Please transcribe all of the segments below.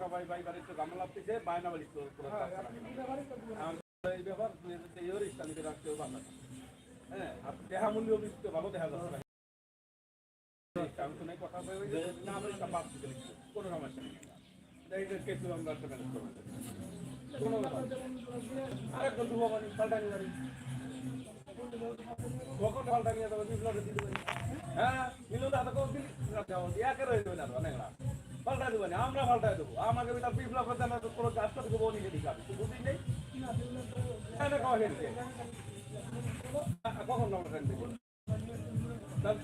সবাই ভাই বাড়ির তো গামলা লাগতেছে বায়না বাড়ির তো না। আমার এই ব্যাপার তো রাখতেও ভালো লাগে। হ্যাঁ আর দেহা মূল্য ভালো দেখা যাচ্ছে। আমি তো কথা বলে না আমি একটা দিতে। কোনো সমস্যা নেই। এই যে আমরা ম্যানেজ করব। কোনো আরেকজন দুবো বাড়ি পাল্টানি বাড়ি। কখন পাল্টা যাবে বিপ্লবে দিতে পারি হ্যাঁ দাদা একে রয়ে যাবে না না দেবো না, আমরা পাল্টাই দেবো। আমাকে করতে না কোনো নিয়ে দিকে তুই বুঝলি নেই কখন আমরা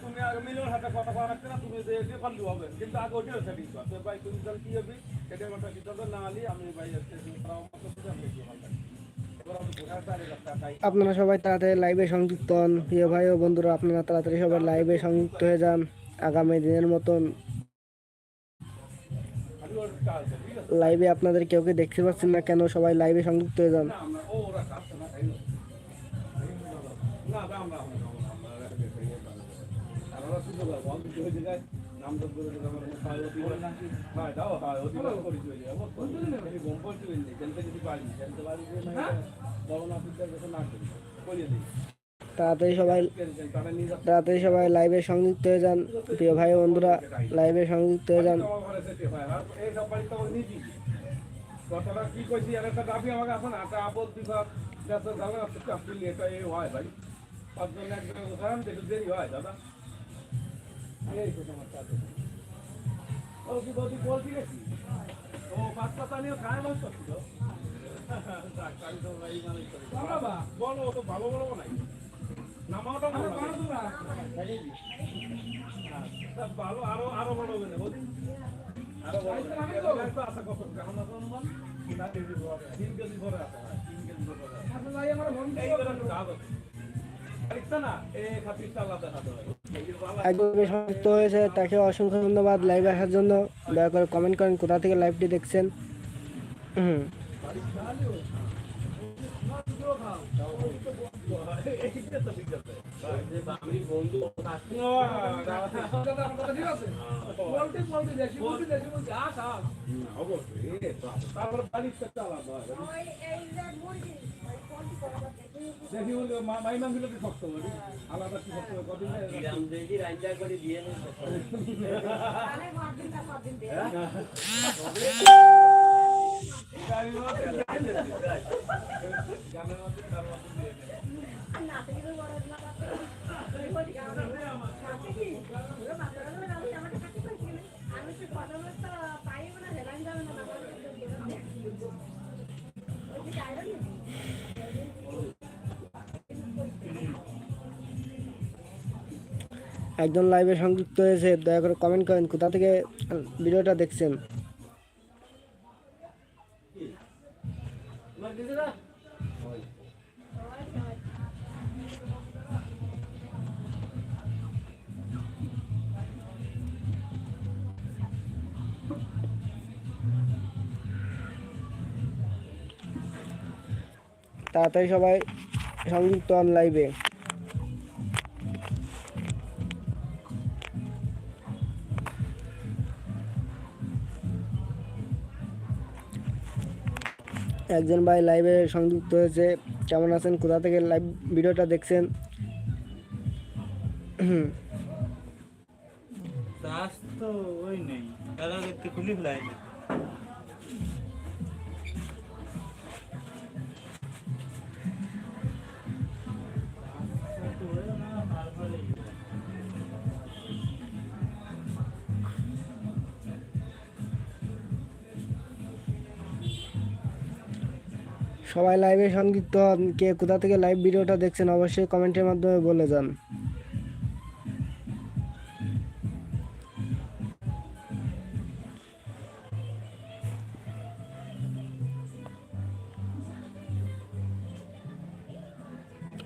তুমি আগে মিলুর হাতে কথা না, তুমি হবে। কিন্তু আগে ভাই, তুমি তাহলে কি হবে? আমার সিদ্ধান্ত না আলি আমি ভাই পাল্টাই আপনারা সবাই তাড়াতাড়ি লাইভে সংযুক্ত হন। প্রিয় ভাই ও বন্ধুরা, আপনারা তাড়াতাড়ি সবাই লাইভে সংযুক্ত হয়ে যান। আগামী দিনের মতন লাইভে আপনাদের কেউ কেউ দেখতে পাচ্ছেন না কেন সবাই লাইভে সংযুক্ত হয়ে যান? না হয়ে হ্যাঁ হ্যাঁ তাড়াতাড়ি সবাই তাড়াতাড়ি সবাই লাইভে সংযুক্ত হয়ে যান প্রিয় ভাই বন্ধুরা লাইভে সংযুক্ত হয়ে যান হয় হয় হয় ভালো বলো নাই হ্যাঁ, হয়। হয়েছে তাকে অসংখ্য ধন্যবাদ লাইভ আসার জন্য দয়া করে কমেন্ট করেন কোথা থেকে লাইভটি দেখছেন হুম দেখি বলি, মা- মাই মাংসগুলো কি শক্ত বলি? আলাদা কি শক্ত হবে? একজন লাইভে সংযুক্ত হয়েছে, দয়া করে কমেন্ট করেন, কোথা থেকে ভিডিওটা দেখছেন? তাড়াতাড়ি সবাই সংযুক্ত হন লাইভে একজন ভাই লাইভে সংযুক্ত হয়েছে। কেমন আছেন? কোথা থেকে লাইভ ভিডিওটা দেখছেন? স্বাস্থ্য ওই নেই। তারা সবাই লাইভে সংযুক্ত, কে কোথা থেকে লাইভ ভিডিওটা দেখছেন অবশ্যই কমেন্টের মাধ্যমে বলে যান।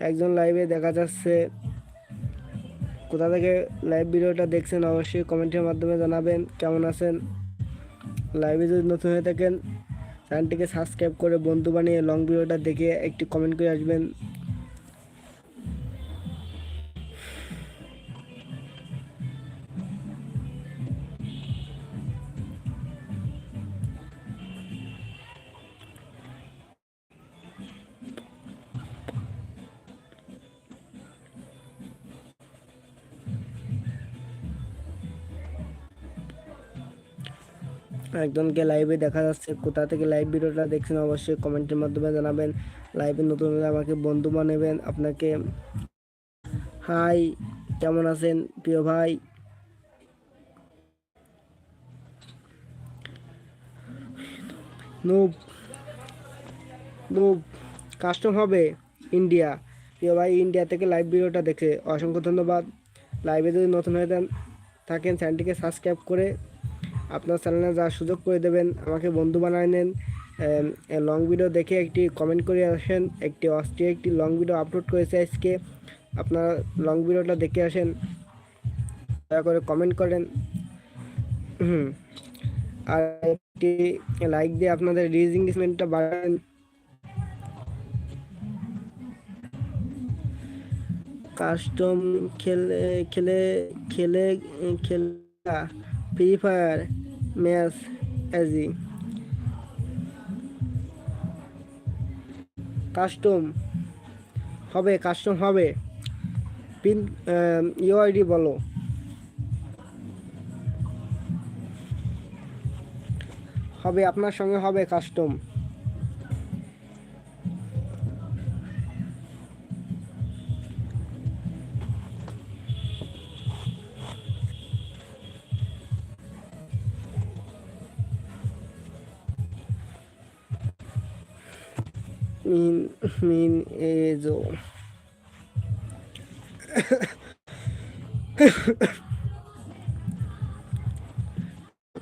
একজন লাইভে দেখা যাচ্ছে। কোথা থেকে লাইভ ভিডিওটা দেখছেন অবশ্যই কমেন্টের মাধ্যমে জানাবেন। কেমন আছেন? লাইভে যদি নতুন হয়ে থাকেন চ্যানেলটিকে সাবস্ক্রাইব করে বন্ধু বানিয়ে লং ভিডিওটা দেখে একটি কমেন্ট করে আসবেন। একজনকে লাইভে দেখা যাচ্ছে, কোথা থেকে লাইভ ভিডিওটা দেখছেন অবশ্যই কমেন্টের মাধ্যমে জানাবেন। লাইভে নতুন হলে আমাকে বন্ধু বানাবেন, আপনাকে। হাই কেমন আছেন প্রিয় ভাই? নুব নুব কাস্টম হবে ইন্ডিয়া প্রিয় ভাই ইন্ডিয়া থেকে লাইভ ভিডিওটা দেখে, অসংখ্য ধন্যবাদ। লাইভে যদি নতুন হয়ে থাকেন চ্যানেলটিকে সাবস্ক্রাইব করে আপনার চ্যানেলে যাওয়ার সুযোগ করে দেবেন, আমাকে বন্ধু বানায় নেন। লং ভিডিও দেখে একটি কমেন্ট করে আসেন। একটি অস্ট্রিয়া একটি লং ভিডিও আপলোড করেছে আজকে। আপনারা লং ভিডিওটা দেখে আসেন। দয়া করে কমেন্ট করেন। হুম। আর একটি লাইক দিয়ে আপনাদের রিচ ইংলিশমেন্টটা বাড়ান। কাস্টম খেলে খেলে খেলে, খেলা ফ্রি ফায়ার ম্যাচ অ্যাজি কাস্টম হবে কাস্টম হবে। পিন ইউআইডি বলো। হবে, আপনার সঙ্গে হবে কাস্টম মিন মিন এজো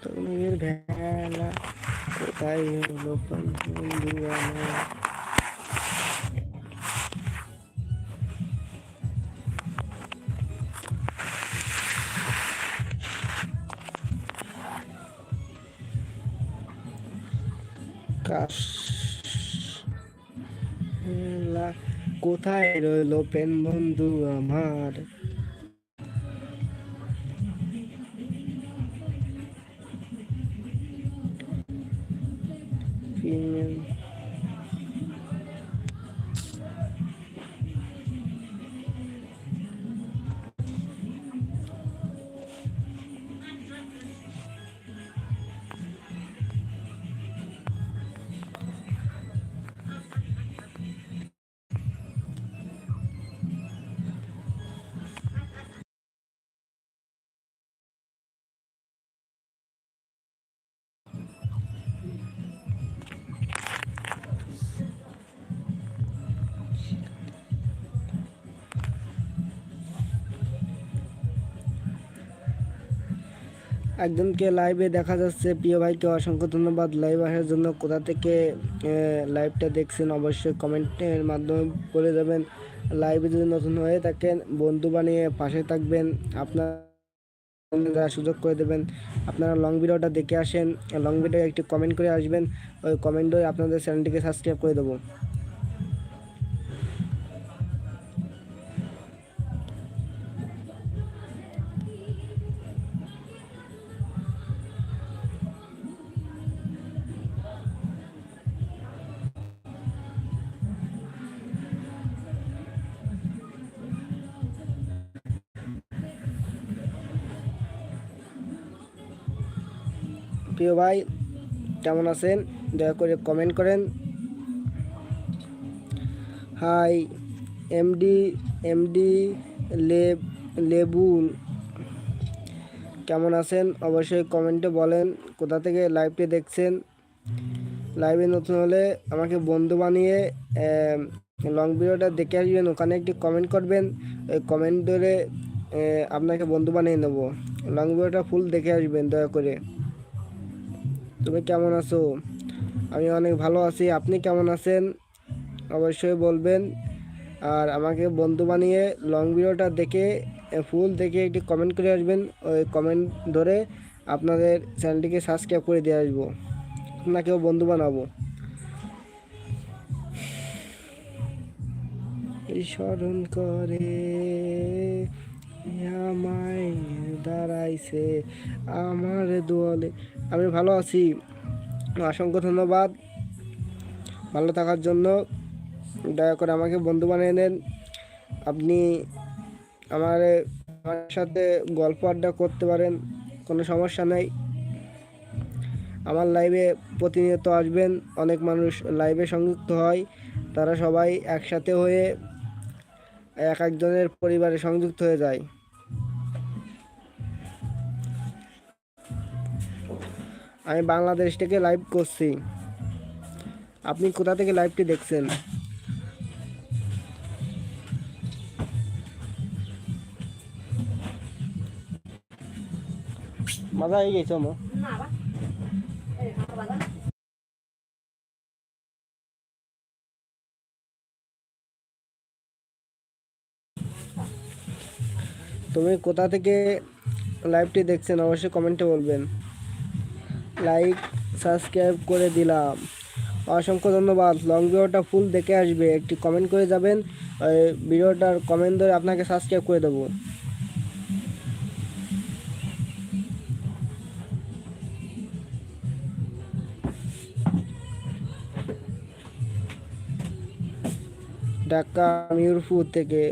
তোমার ভেলা কোথায় হলো বন্ধু আমার কাশ লা কোথায় রইল প্রেম বন্ধু আমার? একজনকে লাইভে দেখা যাচ্ছে। প্রিয় ভাইকে অসংখ্য ধন্যবাদ। লাইভ আসার জন্য কোথা থেকে লাইভটা দেখছেন অবশ্যই কমেন্টের মাধ্যমে বলে দেবেন লাইভে যদি নতুন হয়ে থাকেন, বন্ধু বানিয়ে পাশে থাকবেন। আপনার যারা সুযোগ করে দেবেন। আপনারা লং ভিডিওটা দেখে আসেন। লং ভিডিও একটি কমেন্ট করে আসবেন। ওই কমেন্টে আপনাদের চ্যানেলটিকে সাবস্ক্রাইব করে দেবো। ভাই কেমন আছেন? দয়া করে কমেন্ট করেন। হাই এমডি এমডি লেব লেবু কেমন আছেন? অবশ্যই কমেন্টে বলেন, কোথা থেকে লাইভটি দেখছেন? লাইভে নতুন হলে আমাকে বন্ধু বানিয়ে লং ভিডিওটা দেখে আসবেন, ওখানে একটি কমেন্ট করবেন। ওই কমেন্ট ধরে আপনাকে বন্ধু বানিয়ে নেব। লং ভিডিওটা ফুল দেখে আসবেন, দয়া করে। তুমি কেমন আছো? আমি অনেক ভালো আছি। আপনি কেমন আছেন? অবশ্যই বলবেন। আর আমাকে বন্ধু বানিয়ে লং ভিডিওটা দেখে, ফুল দেখে একটি কমেন্ট করে আসবেন। ওই কমেন্ট ধরে আপনাদের চ্যানেলটিকে সাবস্ক্রাইব করে দিয়ে আসব। আপনাকেও বন্ধু বানাবো। স্মরণ করে আমায় দাঁড়াইছে আমার দোয়ালে আমি ভালো আছি। অসংখ্য ধন্যবাদ। ভালো থাকার জন্য দয়া করে আমাকে বন্ধু বানিয়ে নেন। আপনি আমার আমার সাথে গল্প আড্ডা করতে পারেন, কোনো সমস্যা নেই। আমার লাইভে প্রতিনিয়ত আসবেন, অনেক মানুষ লাইভে সংযুক্ত হয়। তারা সবাই একসাথে হয়ে এক একজনের পরিবারে সংযুক্ত হয়ে যায়। আমি বাংলাদেশ থেকে লাইভ করছি। আপনি কোথা থেকে লাইভটি দেখছেন? মজা হয়ে গেছে মো তুমি কোথা থেকে লাইভটি দেখছেন, অবশ্যই কমেন্টে বলবেন। লাইক সাবস্ক্রাইব করে দিলাম। অসংখ্য ধন্যবাদ। লং ভিডিওটা ফুল দেখে আসবে। একটি কমেন্ট করে যাবেন। ভিডিওটার কমেন্ট ধরে আপনাকে সাবস্ক্রাইব করে দেবো। ঢাকা মিরপুর থেকে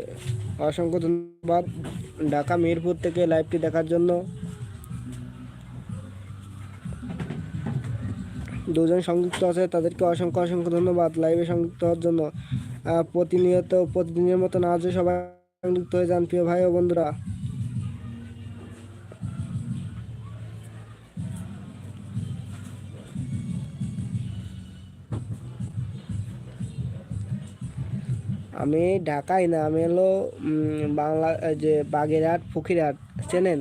অসংখ্য ধন্যবাদ। ঢাকা, মিরপুর থেকে লাইভটি দেখার জন্য। দুজন সংযুক্ত আছে, তাদেরকে অসংখ্য অসংখ্য ধন্যবাদ লাইভে সংযুক্ত হওয়ার জন্য। প্রতিনিয়ত, প্রতিদিনের মতো আজও সবাই সংযুক্ত হয়ে যান, প্রিয় ভাই ও বন্ধুরা। আমি ঢাকায় না আমি হলো বাংলা যে বাগেরহাট ফকিরহাট চেনেন?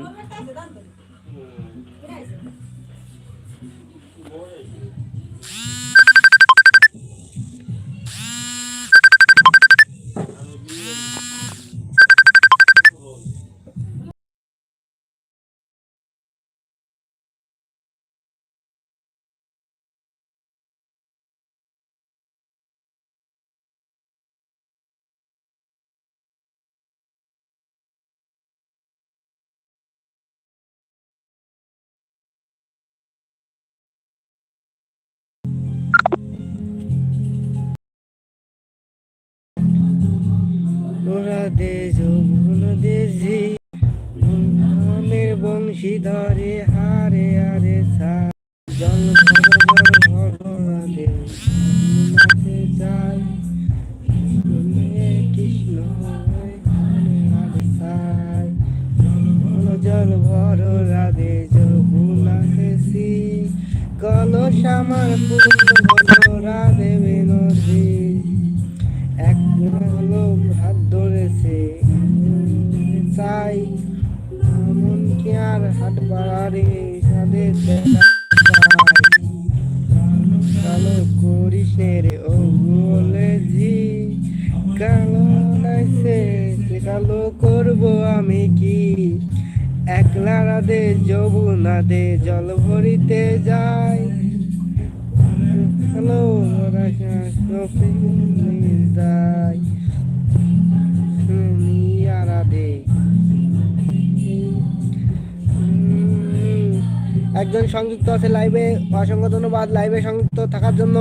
দেশি বংশী ধরে হারে হারে সা জল ভর নাচে যায় কৃষ্ণ জল ভর রাধে যৌবনা দেশি কলস আমার পূর্ণ রাধে এক হলো হাত ধরেছে। চাই এমন কি আর হাত বাড়ারে চাই। কালো করিস রে, ও বলে জি। কালো নাইছে কালো করব আমি কি? একলা রাধে যমুনা দে জল ভরিতে যাই। হ্যালো যাই রাধে একজন সংযুক্ত আছে লাইভে, অসংখ্য ধন্যবাদ লাইভে সংযুক্ত থাকার জন্য।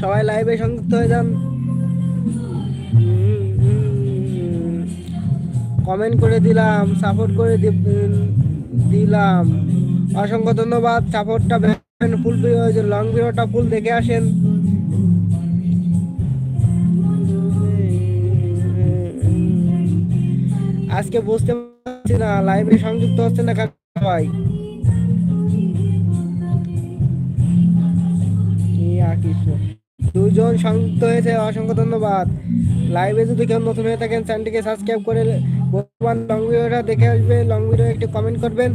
সবাই লাইভে সংযুক্ত হয়ে যান। কমেন্ট করে দিলাম, সাপোর্ট করে দিলাম। অসংখ্য ধন্যবাদ, সাপোর্টটা ফুল লং ভিডিওটা ফুল দেখে আসেন। আজকে বুঝতে পারছি না, লাইভে সংযুক্ত হচ্ছে না সবাই। দুজন সংযুক্ত হয়েছে, অসংখ্য ধন্যবাদ। লাইভে যদি কেউ নতুন হয়ে থাকেন, চ্যানেলটিকে সাবস্ক্রাইব করে বর্তমান লং ভিডিওটা দেখে আসবে। লং ভিডিও একটি কমেন্ট করবেন।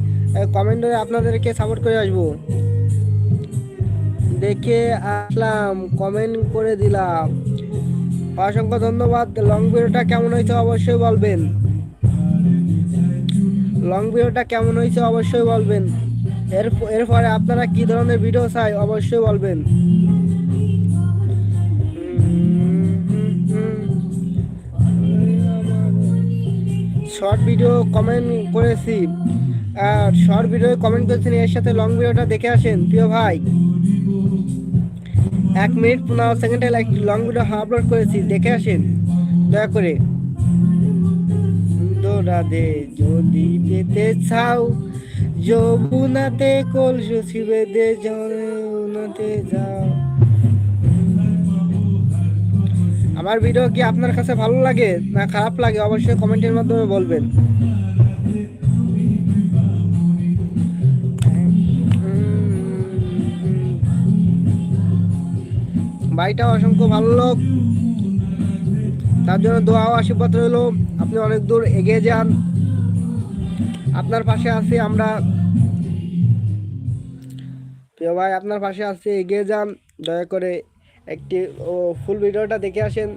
কমেন্ট করে আপনাদেরকে সাপোর্ট করে আসব। দেখে আসলাম কমেন্ট করে দিলাম। অসংখ্য ধন্যবাদ। লং ভিডিওটা কেমন হয়েছে অবশ্যই বলবেন। লং ভিডিওটা কেমন হয়েছে অবশ্যই বলবেন। এর, এরপরে আপনারা কি ধরনের ভিডিও চাই অবশ্যই বলবেন। শর্ট ভিডিও কমেন্ট করেছি। আর শর্ট ভিডিও কমেন্ট করেছেন, এর সাথে লং ভিডিওটা দেখে আসেন, প্রিয় ভাই। এক মিনিট পনেরো সেকেন্ডে লং ভিডিও আপলোড করেছি, দেখে আসেন। দয়া করে। দে যদি পেতে চাও, যমুনাতে কলসি বেঁধে যমুনাতে যাও। আমার ভিডিও কি আপনার কাছে ভালো লাগে, না খারাপ লাগে? অবশ্যই কমেন্টের মাধ্যমে বলবেন। ভাইটা অসংখ্য ভালো লোক। তার জন্য দোয়া আশীর্বাদ রইল। আপনি অনেক দূর এগিয়ে যান। আপনার পাশে আছি আমরা। প্রিয় ভাই, আপনার পাশে আছি, এগিয়ে যান। দয়া করে একটি ফুল ভিডিওটা দেখে আসেন।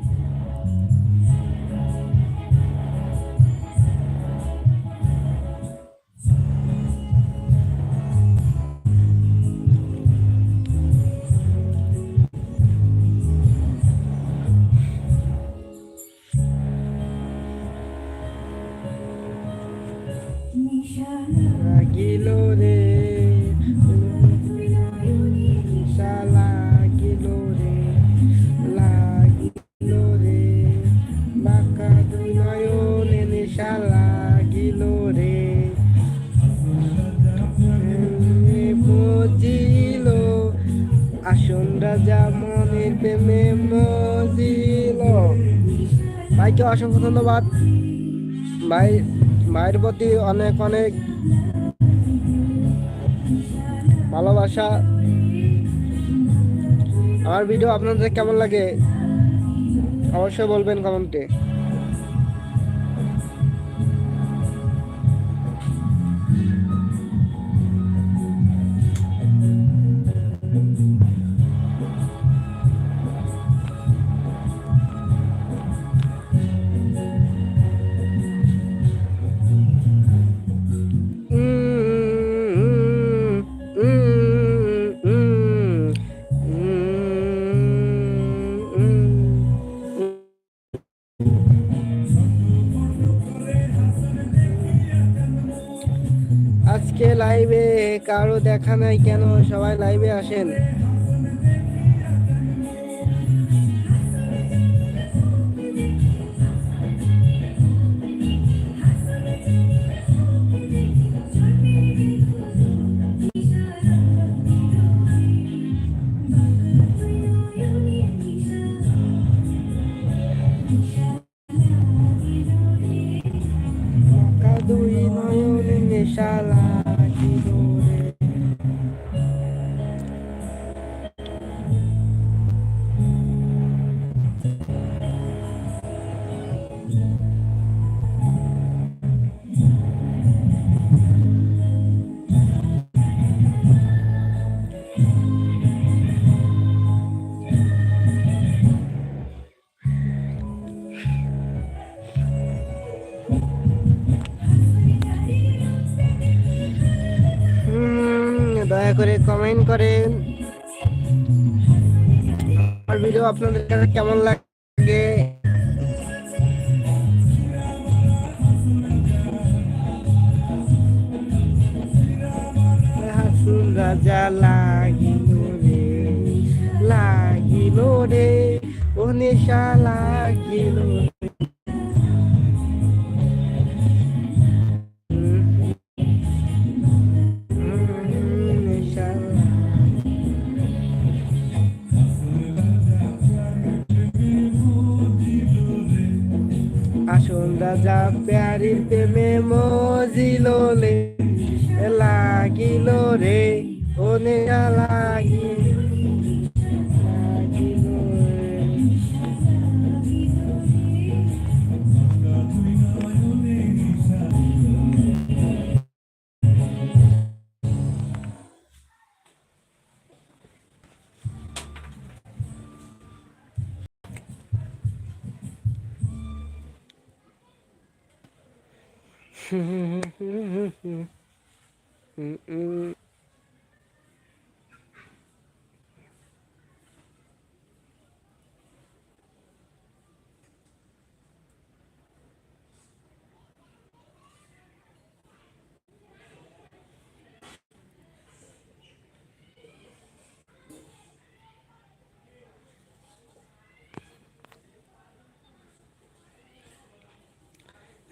ভাইকে অসংখ্য ধন্যবাদ। ভাই মায়ের প্রতি অনেক অনেক ভালোবাসা। আমার ভিডিও আপনাদের কেমন লাগে? অবশ্যই বলবেন কমেন্টে। কারও দেখা নাই কেন? সবাই লাইভে আসেন। কাদুই করে কমেন্ট করেন আমার ভিডিও আপনাদের কাছে কেমন লাগে? রাজা লাগিল রে লাগিল রে, ও নেশা লাগিল। রাজা প্যারির প্রেমে মজিল লাগিল রে ওনে লাগিল Mm-mm.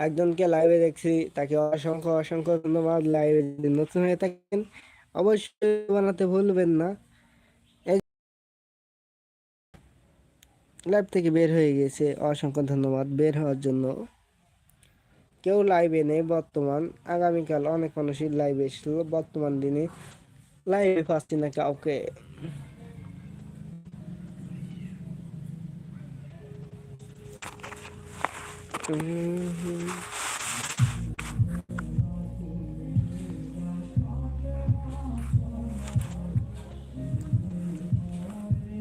একজনকে লাইভে দেখছি, তাকে অসংখ্য অসংখ্য ধন্যবাদ লাইভে যদি নতুন হয়ে থাকেন, অবশ্যই বানাতে ভুলবেন না। লাইভ থেকে বের হয়ে গেছে অসংখ্য ধন্যবাদ বের হওয়ার জন্য। কেউ লাইভে নেই বর্তমান, আগামীকাল অনেক মানুষই লাইভে এসেছিল বর্তমান দিনে। লাইভে পাচ্ছি না কাউকে। 嗯